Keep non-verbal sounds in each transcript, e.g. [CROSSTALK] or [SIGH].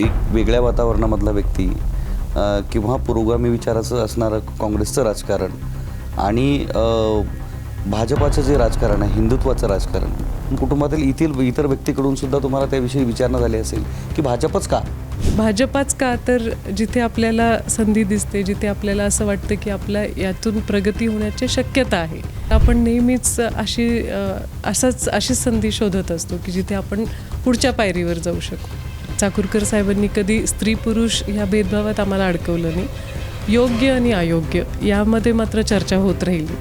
एक वेगळ्या वातावरणामधला व्यक्ती किंवा पुरोगामी विचाराचं असणारं काँग्रेसचं राजकारण आणि भाजपाचं जे राजकारण आहे हिंदुत्वाचं राजकारण कुटुंबातील इथील इतर व्यक्तीकडून सुद्धा तुम्हाला त्याविषयी विचारणा झाली असेल की भाजपच का? भाजपाच का? तर जिथे आपल्याला संधी दिसते जिथे आपल्याला असं वाटतं की आपल्या यातून प्रगती होण्याची शक्यता आहे आपण नेहमीच अशी अ, असाच अशीच संधी शोधत असतो की जिथे आपण पुढच्या पायरीवर जाऊ शकू. चाकूरकर साहेबांनी कधी स्त्री पुरुष ह्या भेदभावात आम्हाला अडकवलं नाही. योग्य आणि अयोग्य यामध्ये मात्र चर्चा होत राहिली.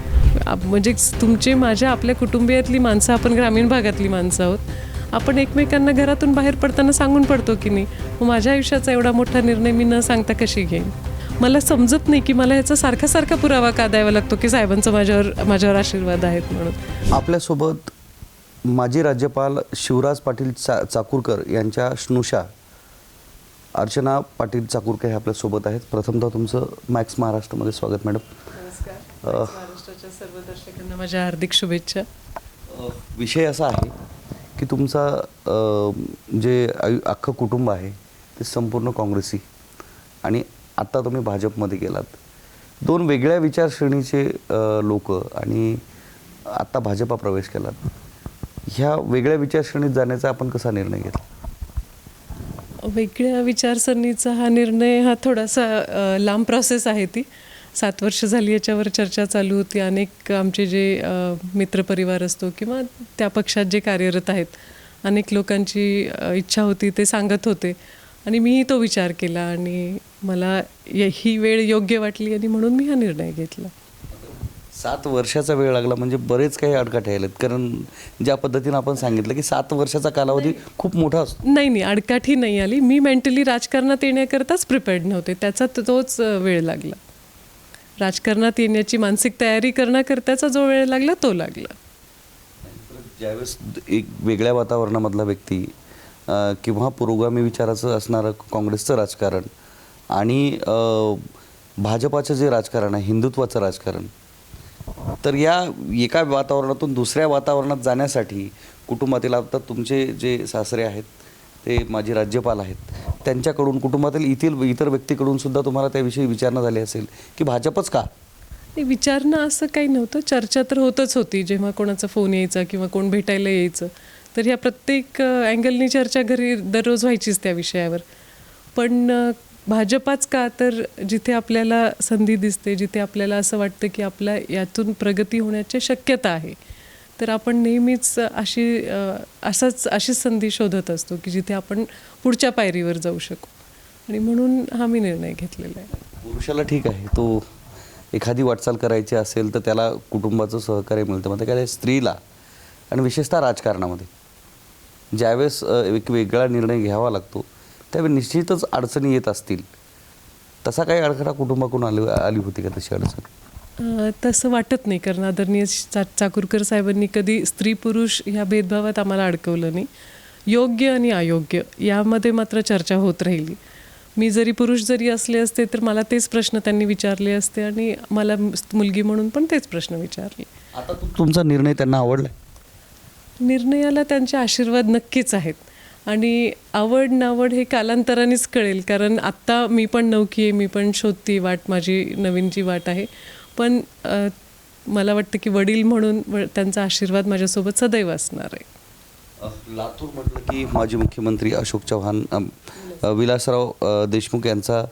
आप- म्हणजे तुमचे माझ्या आपल्या कुटुंबियातली माणसं आपण ग्रामीण भागातली माणसं आहोत. आपण एकमेकांना घरातून बाहेर पडताना सांगून पडतो की नाही मग माझ्या आयुष्याचा एवढा मोठा निर्णय मी न सांगता कशी घेईन? मला समजत नाही की मला ह्याचा सारखा सारखा पुरावा का द्यावा लागतो की साहेबांचा माझ्यावर माझ्यावर आशीर्वाद आहेत म्हणून. आपल्यासोबत माजी राज्यपाल शिवराज पाटील चा चाकूरकर यांच्या स्नुषा अर्चना पाटील चाकूरकर हे आपल्यासोबत आहेत. प्रथमतः तुमचं मॅक्स महाराष्ट्रामध्ये स्वागत मॅडम नमस्कार. महाराष्ट्राच्या सर्व दर्शकांना माझ्या हार्दिक शुभेच्छा. विषय असा आहे की तुमचा जे आयु अख्खं कुटुंब आहे ते संपूर्ण काँग्रेसी. आणि आत्ता तुम्ही भाजपमध्ये गेलात. दोन वेगळ्या विचारश्रेणीचे लोक आणि आत्ता भाजपा प्रवेश केलात. ह्या वेगळ्या विचारश्रेणीत जाण्याचा आपण कसा निर्णय घेतला? वेगळ्या विचारसरणीचा हा निर्णय हा थोडासा लांब प्रोसेस आहे ती. सात वर्ष झाली याच्यावर चर्चा चालू होती. अनेक आमचे जे मित्रपरिवार असतो किंवा त्या पक्षात जे कार्यरत आहेत अनेक लोकांची इच्छा होती ते सांगत होते. आणि मीही तो विचार केला आणि मला य- ही वेळ योग्य वाटली आणि म्हणून मी हा निर्णय घेतला. सात वर्षाचा वेळ लागला म्हणजे बरेच काही अडकाटे आलेत कारण ज्या पद्धतीनं आपण सांगितलं की सात वर्षाचा कालावधी खूप मोठा असतो. नाही नाही अडकाठी नाही आली. मी मेंटली राजकारणात येण्याकरताच प्रिपेअर्ड नव्हते. त्याचा तोच वेळ लागला. राजकारणात येण्याची मानसिक तयारी करण्याकरताचा जो वेळ लागला तो लागला. ज्यावेळेस एक वेगळ्या वातावरणामधला व्यक्ती किंवा पुरोगामी विचाराचं असणारं काँग्रेसचं राजकारण आणि भाजपाचं जे राजकारण आहे हिंदुत्वाचं राजकारण तर या एका वातावरणातून दुसऱ्या वातावरणात जाण्यासाठी कुटुंबातील आता तुमचे जे सासरे आहेत ते माजी राज्यपाल आहेत त्यांच्याकडून कुटुंबातील इथील इतर व्यक्तीकडून सुद्धा तुम्हाला त्याविषयी विचारणा झाली असेल की भाजपच का? नाही विचारणं असं काही नव्हतं. चर्चा तर होतच होती जेव्हा कोणाचा फोन यायचा किंवा कोण भेटायला यायचं. तर ह्या प्रत्येक अँगलनी चर्चा घरी दररोज व्हायचीच त्या विषयावर. पण भाजपाच का? तर जिथे आपल्याला संधी दिसते जिथे आपल्याला असं वाटतं की आपल्या यातून प्रगती होण्याची शक्यता आहे तर आपण नेहमीच अशी अ, असाच अशीच संधी शोधत असतो की जिथे आपण पुढच्या पायरीवर जाऊ शकू. आणि म्हणून हा मी निर्णय घेतलेला आहे. पुरुषाला ठीक आहे. तो एखादी वाटचाल करायची असेल तर त्याला कुटुंबाचं सहकार्य मिळतं. मग काय स्त्रीला आणि विशेषतः राजकारणामध्ये ज्यावेळेस एक वेगळा निर्णय घ्यावा लागतो त्यावेळी निश्चितच अडचणी येत असतील. तसा काही अडथळा कुटुंबाकडून आली आली होती का तशी अडचण? तसं वाटत नाही कारण आदरणीय चा चाकूरकर साहेबांनी कधी स्त्री पुरुष ह्या भेदभावात आम्हाला अडकवलं नाही. योग्य आणि अयोग्य यामध्ये मात्र चर्चा होत राहिली. मी जरी पुरुष जरी असले असते तर मला तेच प्रश्न त्यांनी विचारले असते आणि मला मुलगी म्हणून पण तेच प्रश्न विचारले. आता तुमचा निर्णय त्यांना आवडला निर्णयाला त्यांचे आशीर्वाद नक्कीच आहेत. आणि आवड नावड हे कालांतरानेच कळेल कारण आत्ता मी पण नवकी आहे मी पण शोधती वाट माझी नवीनची वाट आहे. पण मला वाटतं की वडील म्हणून व- त्यांचा आशीर्वाद माझ्यासोबत सदैव असणार आहे. लातूर म्हटलं की माजी मुख्यमंत्री अशोक चव्हाण विलासराव देशमुख यांचा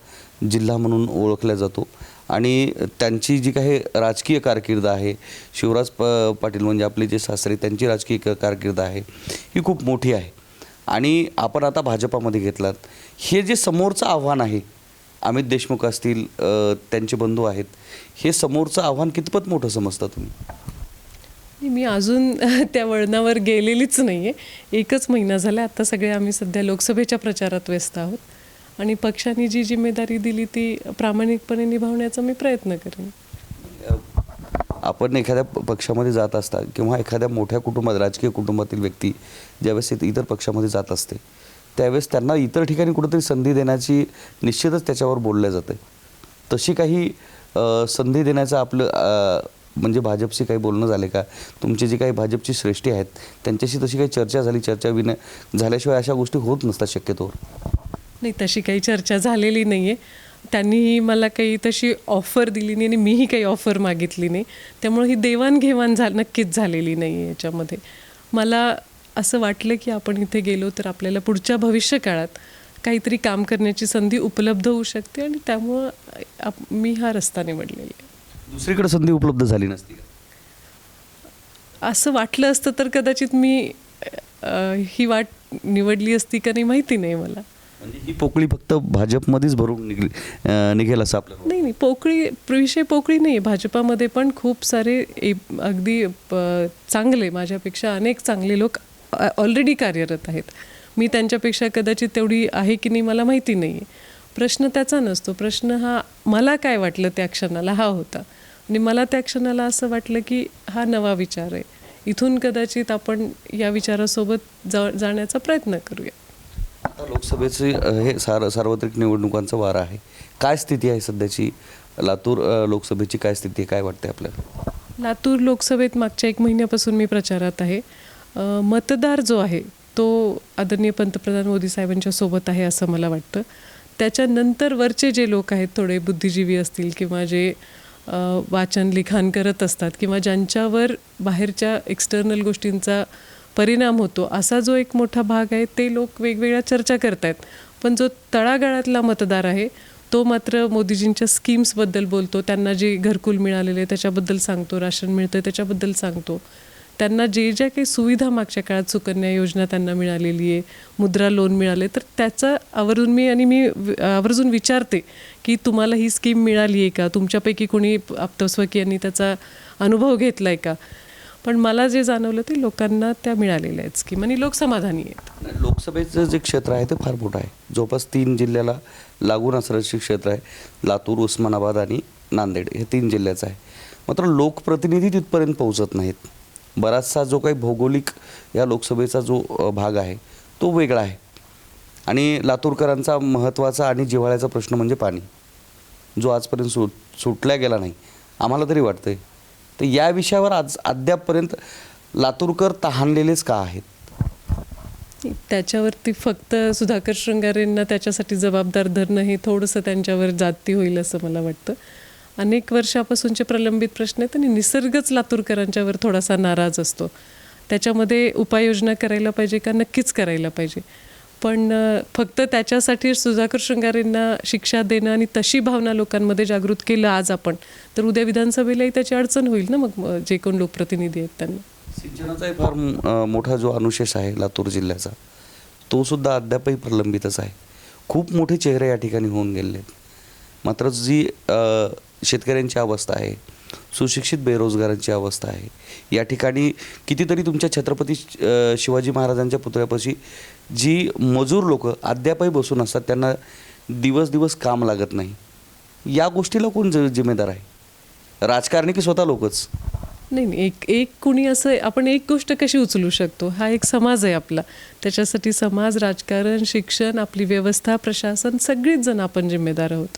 जिल्हा म्हणून ओळखला जातो. आणि त्यांची जी काही राजकीय कारकीर्द आहे शिवराज प पाटील म्हणजे आपले जे सासरे त्यांची राजकीय क- कारकीर्द आहे ही खूप मोठी आहे. आणि आपण आता भाजपामध्ये घेतलात. हे जे समोरचं आव्हान आहे अमित देशमुख असतील त्यांचे बंधू आहेत हे समोरचं आव्हान कितपत मोठं समजता तुम्ही? मी अजून [LAUGHS] त्या वळणावर गेलेलीच नाही आहे एकच महिना झाला आता सगळे आम्ही सध्या लोकसभेच्या प्रचारात व्यस्त आहोत. आणि पक्षाने जी जिम्मेदारी दिली ती प्रामाणिकपणे निभावण्याचा मी प्रयत्न करेन. आपण एखाद्या पक्षामध्ये जात असता किंवा एखाद्या मोठ्या कुटुंबात राजकीय कुटुंबातील व्यक्ती ज्यावेळेस इतर पक्षामध्ये जात असते त्यावेळेस त्यांना इतर ठिकाणी कुठेतरी संधी देण्याची निश्चितच त्याच्यावर बोललं जातं. तशी काही संधी देण्याचं आपलं म्हणजे भाजपशी काही बोलणं झाले का? तुमची जी काही भाजपची श्रेष्ठी आहेत त्यांच्याशी तशी काही चर्चा झाली चर्चा विन झाल्याशिवाय अशा गोष्टी होत नसतात शक्यतोवर. नाही तशी काही चर्चा झालेली नाही आहे त्यांनीही मला काही तशी ऑफर दिली नाही आणि मीही काही ऑफर मागितली नाही. त्यामुळे ही देवाणघेवाण झा नक्कीच झालेली नाही आहे याच्यामध्ये. मला असं वाटलं की आपण इथे गेलो तर आपल्याला पुढच्या भविष्य काळात काहीतरी काम करण्याची संधी उपलब्ध होऊ शकते आणि त्यामुळं मी हा रस्ता निवडलेला आहे. दुसरीकडे संधी उपलब्ध झाली नसती? असं वाटलं असतं तर कदाचित मी ही वाट निवडली असती का नाही माहिती नाही मला. म्हणजे ही पोकळी फक्त भाजपमध्येच भरून निघली निघेल असं आपल्याला नाही नाही पोकळी विषय पोकळी नाही आहे भाजपामध्ये पण खूप सारे अगदी प- चांगले माझ्यापेक्षा अनेक चांगले लोक ऑलरेडी कार्यरत आहेत. मी त्यांच्यापेक्षा कदाचित तेवढी आहे की नाही मला माहिती नाही आहे प्रश्न त्याचा नसतो. प्रश्न हा मला काय वाटलं त्या क्षणाला? हा होता. आणि मला त्या क्षणाला असं वाटलं की हा नवा विचार आहे. इथून कदाचित आपण या विचारासोबत जा जाण्याचा प्रयत्न करूया. लोकसभेचे हे सार सार्वत्रिक निवडणुकांचा वार आहे. काय स्थिती आहे सध्याची? लातूर लोकसभेची काय स्थिती आहे? काय वाटते आपल्याला? लातूर लोकसभेत मागच्या एक महिन्यापासून मी प्रचारात आहे. मतदार जो आहे तो आदरणीय पंतप्रधान मोदी साहेबांच्या सोबत आहे असं मला वाटतं. त्याच्यानंतर वरचे जे लोक आहेत थोडे बुद्धिजीवी असतील किंवा जे वाचन लिखाण करत असतात किंवा ज्यांच्यावर बाहेरच्या एक्सटर्नल गोष्टींचा परिणाम होतो. असा जो एक मोठा भाग आहे ते लोक वेगवेगळ्या चर्चा करत आहेत पण जो तळागाळातला मतदार आहे तो मात्र मोदीजींच्या स्कीम्सबद्दल बोलतो. त्यांना जे घरकुल मिळालेले त्याच्याबद्दल सांगतो. राशन मिळतं त्याच्याबद्दल सांगतो. त्यांना जे ज्या काही सुविधा मागच्या काळात सुकन्या योजना त्यांना मिळालेली आहे मुद्रा लोन मिळाले तर त्याचा आवर्जून मी आणि मी आवर्जून विचारते की तुम्हाला ही स्कीम मिळाली आहे का? तुमच्यापैकी कोणी आप्तस्वकीयांनी त्याचा अनुभव घेतला आहे का? पण मला जे जाणवलं ते लोकांना त्या मिळालेल्या आहेत स्कीम आणि लोक समाधानी आहेत. लोकसभेचं जे क्षेत्र आहे ते फार मोठं आहे. जवळपास तीन जिल्ह्याला लागून असणारं क्षेत्र आहे. लातूर उस्मानाबाद आणि नांदेड हे तीन जिल्ह्याचं आहे. मात्र लोकप्रतिनिधी तिथपर्यंत पोहोचत नाहीत. बराचसा जो काही भौगोलिक या लोकसभेचा जो भाग आहे तो वेगळा आहे. आणि लातूरकरांचा महत्त्वाचा आणि जिव्हाळ्याचा प्रश्न म्हणजे पाणी. जो आजपर्यंत सुट सुटल्या गेला नाही. आम्हाला तरी वाटतंय तर या विषयावर आज अद्यापपर्यंत लातूरकर तहानलेलेच का आहेत? त्याच्यावरती फक्त सुधाकर शृंगारेंना त्याच्यासाठी जबाबदार धरणं हे थोडंसं त्यांच्यावर जाती होईल असं मला वाटतं. अनेक वर्षापासूनचे प्रलंबित प्रश्न आहेत आणि निसर्गच लातूरकरांच्यावर थोडासा नाराज असतो. त्याच्यामध्ये उपाययोजना करायला पाहिजे का? नक्कीच करायला पाहिजे. पण फक्त त्याच्यासाठी सुधाकर शृंगारेंना शिक्षा देणं आणि तशी भावना लोकांमध्ये जागृत केलं आज आपण तर उद्या विधानसभेलाही त्याची अडचण होईल ना मग जे कोण लोकप्रतिनिधी आहेत त्यांना? सिंचनाचाही फार मोठा जो अनुशेष आहे लातूर जिल्ह्याचा तो सुद्धा अद्यापही प्रलंबितच आहे. खूप मोठे चेहरे या ठिकाणी होऊन गेले आहेत मात्र जी शेतकऱ्यांची अवस्था आहे सुशिक्षित बेरोजगारांची अवस्था आहे या ठिकाणी कितीतरी तुमच्या छत्रपती शिवाजी महाराजांच्या पुतळ्यापाशी जी मजूर लोक अद्यापही बसून असतात त्यांना दिवस दिवस काम लागत नाही. या गोष्टीला कोण ज जिम्मेदार आहे? राजकारणी की स्वतः लोकच? नाही नाही एक एक कुणी असं आपण एक गोष्ट कशी उचलू शकतो? हा एक समाज आहे आपला. त्याच्यासाठी समाज राजकारण शिक्षण आपली व्यवस्था प्रशासन सगळीच जण आपण जिम्मेदार आहोत.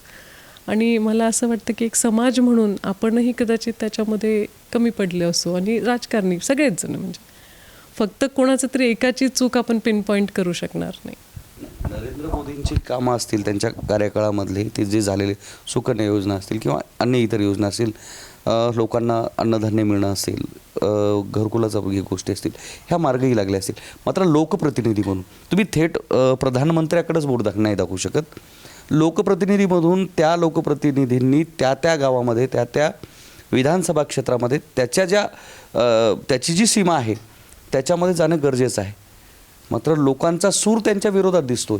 आणि मला असं वाटतं की एक समाज म्हणून आपणही कदाचित त्याच्यामध्ये कमी पडले असो आणि राजकारणी सगळेच जण म्हणजे. फक्त कोणाचं तरी एकाची चूक आपण पिनपॉईंट करू शकणार नाही. नरेंद्र मोदींची कामं असतील त्यांच्या कार्यकाळामधले ते जे झालेले सुकन्या योजना असतील किंवा अन्य इतर योजना असतील लोकांना अन्नधान्य मिळणं असेल घरकुलाचा गोष्टी असतील ह्या मार्गही लागल्या असतील. मात्र लोकप्रतिनिधी म्हणून तुम्ही थेट प्रधानमंत्र्याकडेच बोट दाख नाही दाखवू शकत. लोकप्रतिनिधीमधून त्या लोकप्रतिनिधींनी त्या त्या गावामध्ये त्या त्या विधानसभा क्षेत्रामध्ये त्याच्या ज्या त्याची जी सीमा आहे त्याच्यामध्ये जाणं गरजेचं आहे. मात्र लोकांचा सूर त्यांच्या विरोधात दिसतोय.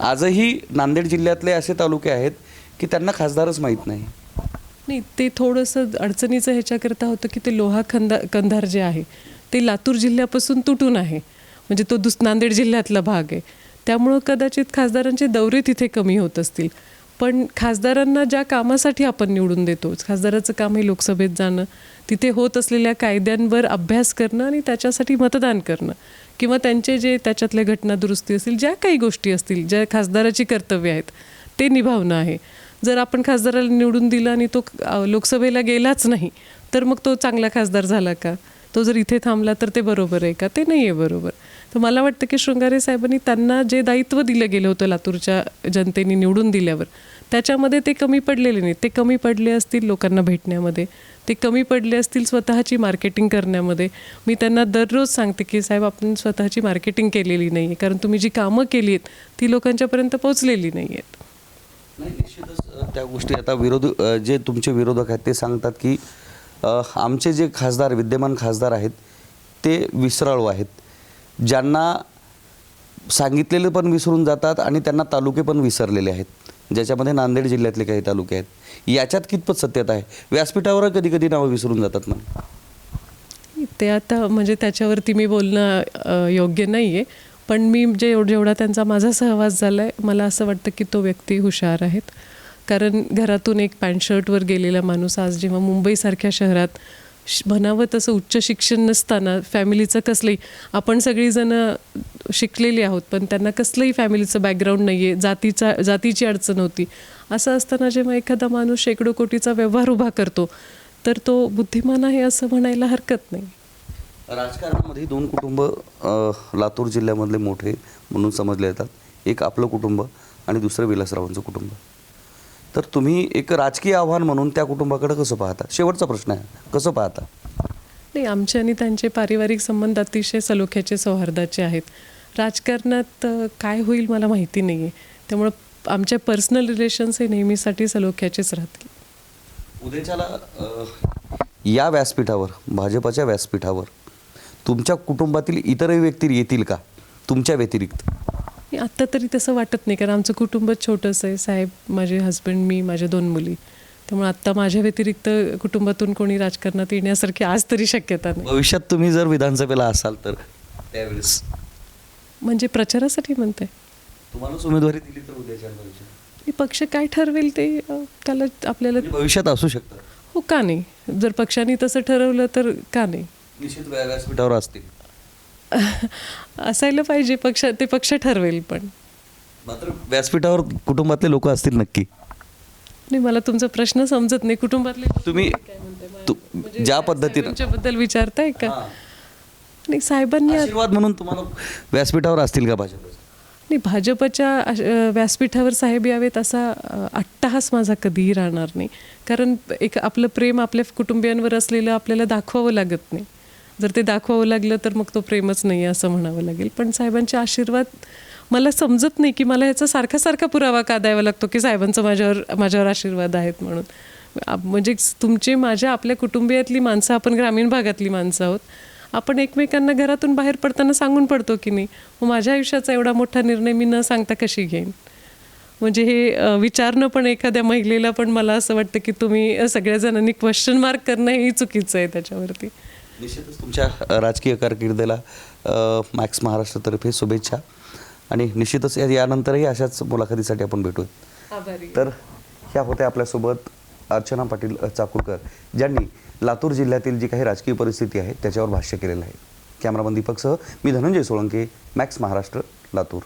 आजही नांदेड जिल्ह्यातले असे तालुके आहेत की त्यांना खासदारच माहीत नाही. नाही ते थोडंसं अडचणीचं ह्याच्याकरता होतं की ते लोहा खंदा कंधार जे आहे ते लातूर जिल्ह्यापासून तुटून आहे. म्हणजे तो दुस नांदेड जिल्ह्यातला भाग आहे. त्यामुळं कदाचित खासदारांचे दौरे तिथे कमी होत असतील. पण खासदारांना ज्या कामासाठी आपण निवडून देतो खासदाराचं काम हे लोकसभेत जाणं तिथे होत असलेल्या कायद्यांवर अभ्यास करणं आणि त्याच्यासाठी मतदान करणं किंवा त्यांचे जे त्याच्यातल्या घटना दुरुस्ती असतील ज्या काही गोष्टी असतील ज्या खासदाराची कर्तव्य आहेत ते निभावणं आहे. जर आपण खासदाराला निवडून दिलं आणि तो लोकसभेला गेलाच नाही तर मग तो चांगला खासदार झाला का? तो जर इथे थांबला तर ते बरोबर आहे का? ते नाही आहे बरोबर. तर मला वाटतं की शृंगारे साहेबांनी त्यांना जे दायित्व दिलं गेलं होतं लातूरच्या जनतेने निवडून दिल्यावर त्याच्यामध्ये ते कमी पडलेले नाही ते कमी पडले असतील लोकांना भेटण्यामध्ये. ते कमी पडले असतील स्वतःची मार्केटिंग करण्यामध्ये. मी त्यांना दररोज सांगते की साहेब आपण स्वतःची मार्केटिंग केलेली नाही आहे कारण तुम्ही जी कामं केली आहेत ती लोकांच्यापर्यंत पोचलेली नाही आहेत नाही निश्चितच त्या गोष्टी आता विरोध जे तुमचे विरोधक आहेत ते सांगतात की आमचे जे खासदार विद्यमान खासदार आहेत ते विसराळू आहेत. ज्यांना सांगितलेले पण विसरून जातात आणि त्यांना तालुके पण विसरलेले आहेत. ज्याच्यामध्ये नांदेड जिल्ह्यातले काही तालुके आहेत याच्यात कितपत सत्यता आहे? व्यासपीठावर कधी कधी नावं विसरून जातात ना. ते आता म्हणजे त्याच्यावरती मी बोलणं योग्य नाही आहे पण मी जे जेवढा त्यांचा माझा सहवास झाला आहे मला असं वाटतं की तो व्यक्ती हुशार आहेत. कारण घरातून एक पॅन्ट शर्टवर गेलेला माणूस आज जेव्हा मुंबईसारख्या शहरात म्हणावं तसं उच्च शिक्षण नसताना फॅमिलीचं कसलंही आपण सगळीजणं शिकलेली आहोत पण त्यांना कसलंही फॅमिलीचं बॅकग्राऊंड नाही आहे जातीचा जातीची अडचण होती. असं असताना जेव्हा एखादा माणूस शेकडो कोटीचा व्यवहार उभा करतो तर तो बुद्धिमान आहे असं म्हणायला हरकत नाही. राजकारणामध्ये दोन कुटुंब लातूर जिल्ह्यामधले मोठे म्हणून समजले जातात. एक आपलं कुटुंब आणि दुसरं विलासरावांचं कुटुंब. तर तुम्ही एक राजकीय आव्हान म्हणून त्या कुटुंबाकडे कसं पाहता? शेवटचा प्रश्न आहे. कसं पाहता? नाही आमचे आणि त्यांचे पारिवारिक संबंध अतिशय सलोख्याचे सौहार्दाचे आहेत. राजकारणात काय होईल मला माहिती नाही आहे त्यामुळं आमच्या पर्सनल रिलेशन्स हे नेहमीसाठी सलोख्याचेच राहतील. उद्याच्याला या व्यासपीठावर भाजपाच्या व्यासपीठावर तुमच्या कुटुंबातील इतरही व्यक्ती येतील का? तुमच्या व्यतिरिक्त. आत्ता तरी तसं वाटत नाही कारण आमचं कुटुंब छोटंसं आहे. साहेब माझे हस्बंड मी माझ्या दोन मुली. त्यामुळे आत्ता माझ्या व्यतिरिक्त कुटुंबातून कोणी राजकारणात येण्यासारखी आज तरी शक्यता नाही. भविष्यात तुम्ही जर विधानसभेला असाल तर त्यावेळेस? म्हणजे प्रचारासाठी म्हणते तुम्हालाच उमेदवारी दिली तर उद्याच्या पक्ष काय ठरवेल ते त्याला आपल्याला म्हणजे भविष्यात असू शकतं. हो का नाही? जर पक्षाने तसं ठरवलं तर का नाही? निश्चित व्या- व्यासपीठावर असतील. असायला पाहिजे पक्ष ते पक्ष ठरवेल पण. मात्र व्यासपीठावर कुटुंबातले लोक असतील नक्की? नाही मला तुमचा प्रश्न समजत नाही. कुटुंबातले तुम्ही तु- ज्या पद्धतीनं बद्दल विचारताय का. नाही साहेबांनी आशीर्वाद म्हणून तुम्हाला व्यासपीठावर असतील का भाजप? नाही भाजपच्या अश- अ, व्यासपीठावर साहेब यावेत असा अ, अट्टहास माझा कधीही राहणार नाही. कारण एक आपलं प्रेम आपल्या कुटुंबियांवर असलेलं आपल्याला दाखवावं लागत नाही. जर ते दाखवावं लागलं तर मग तो प्रेमच नाही आहे असं म्हणावं लागेल. पण साहेबांचे आशीर्वाद मला समजत नाही की मला ह्याचा सारखा सारखा पुरावा का द्यावा लागतो की साहेबांचं माझ्यावर माझ्यावर आशीर्वाद आहेत म्हणून. म्हणजे तुमचे माझ्या आपल्या कुटुंबियातली माणसं आपण ग्रामीण भागातली माणसं आहोत. आपण एकमेकांना घरातून बाहेर पडताना सांगून पडतो की नाही मग माझ्या आयुष्याचा एवढा मोठा निर्णय मी न सांगता कशी घेईन? म्हणजे हे विचारणं पण एखाद्या महिलेला पण मला असं वाटतं की तुम्ही सगळ्याजणांनी सगळ्या जणांनी क्वेश्चन मार्क करणं हे चुकीचं आहे त्याच्यावरती. निश्चितच तुमच्या राजकीय कारकिर्दीला मॅक्स महाराष्ट्रातर्फे शुभेच्छा. आणि निश्चितच यानंतरही अशाच मुलाखतीसाठी आपण भेटूया आभारी तर ह्या होत्या आपल्यासोबत अर्चना पाटील चाकूरकर ज्यांनी लातूर जिल्ह्यातील जी काही राजकीय परिस्थिती आहे त्याच्यावर भाष्य केलेलं आहे. कॅमेरामन दीपकसह मी धनंजय सोळंके मॅक्स महाराष्ट्र लातूर.